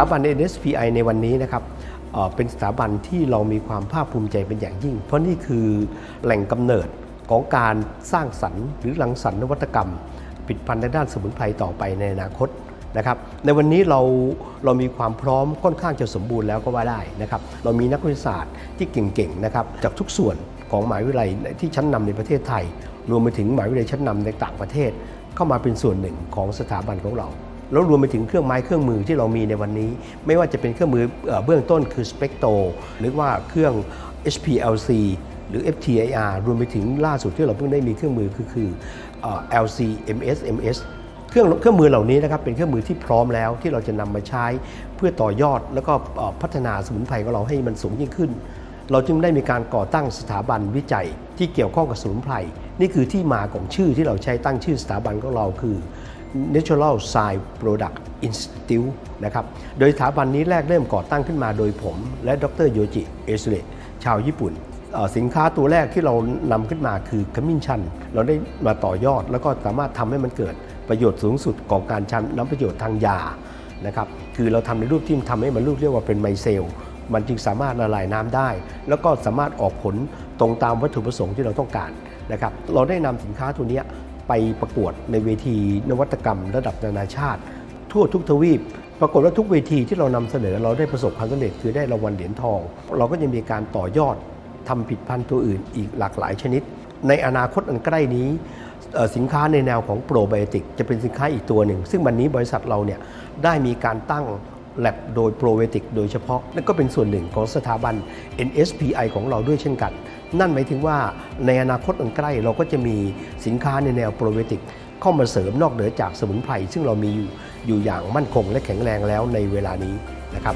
าบัน NSPI ในวันนี้นะครับเป็นสถาบันที่เรามีความภาคภูมิใจเป็นอย่างยิ่ง เพราะนี่คือแหล่งกำเนิดของการสร้างสรรค์ หรือรังสรรค์นวัตกรรมผลิตภัณฑ์ในด้านสมุนไพรต่อไปในอนาคตนะครับในวันนี้เราเรามีความพร้อมค่อนข้างจะสมบูรณ์แล้วก็ว่าได้นะครับเรามีนักวิทยาศาสตร์ที่เก่งๆนะครับจากทุกส่วนของหมหาวิทยาลัยที่ชั้นนำในประเทศไทย รวมไปถึงหมหาวิทยาลัยชั้นนำในต่างประเทศ เข้ามาเป็นส่วนหนึ่งของสถาบันของเรา แล้วรวมไปถึงเครื่องไม้เครื่องมือที่เรามีในวันนี้ ไม่ว่าจะเป็นเครื่องมือเอเบื้องต้นคือ Spectro หรือว่าเครื่อง HPLC หรือ FTIR รวมไปถึงล่าสุดที่เราเพิ่งได้มีเครื่องมือคือคือ LC MS MS เครื่องเครื่องมือเหล่านี้นะครับเป็นเครื่องมือที่พร้อมแล้วที่เราจะนำมาใช้เพื่อต่อยอด แล้วก็พัฒนาสมุนไพรของเราให้มันสูงยิ่งขึ้น เราจึงได้มีการก่อตั้งสถาบันวิจัยที่เกี่ยวข้องกับสมุนไพรนี่คือที่มาของชื่อที่เราใช้ตั้งชื่อสถาบันของเราคือ Natural Science Product Institute นะครับ โดยสถาบันนี้แรกเริ่มก่อตั้งขึ้นมาโดยผม และดรโยจิเอสุเระชาวญี่ปุ่น สินค้าตัวแรกที่เรานำขึ้นมาคือขมิ้นชัน เราได้มาต่อยอดแล้วก็สามารถทำให้มันเกิดประโยชน์สูงสุดของการชันน้ำประโยชน์ทางยานะครับ คือเราทำในรูปที่ทำให้มันรูปเรียกว่าเป็นไมเซล มันจึงสามารถละลายน้ำได้ แล้วก็สามารถออกผลตรงตามวัตถุประสงค์ที่เราต้องการนะครับเราได้นำสินค้าตัวนี้ไปประกวดในเวทีนวัตกรรมระดับนานาชาติ ทั่วทุกทวีป ปรากฏว่าทุกเวทีที่เรานำเสนอเราได้ประสบความสำเร็จคือได้รางวัลเหรียญทอง เราก็ยังมีการต่อยอดทำผิดพันธุ์ตัวอื่นอีกหลากหลายชนิด ในอนาคตอันใกล้นี้สินค้าในแนวของโปรไบโอติกจะเป็นสินค้าอีกตัวหนึ่ง ซึ่งวันนี้บริษัทเราเนี่ยได้มีการตั้ง แลบโดยโปรเวติกโดยเฉพาะนั่นก็เป็นส่วนหนึ่งของสถาบัน NSPI ของเราด้วยเช่นกัน นั่นหมายถึงว่าในอนาคตอันใกล้เราก็จะมีสินค้าในแนวโปรเวติกเข้ามาเสริมนอกเหนือจากสมุนไพรซึ่งเรามีอยู่อยู่อย่างมั่นคงและแข็งแรงแล้วในเวลานี้นะครับ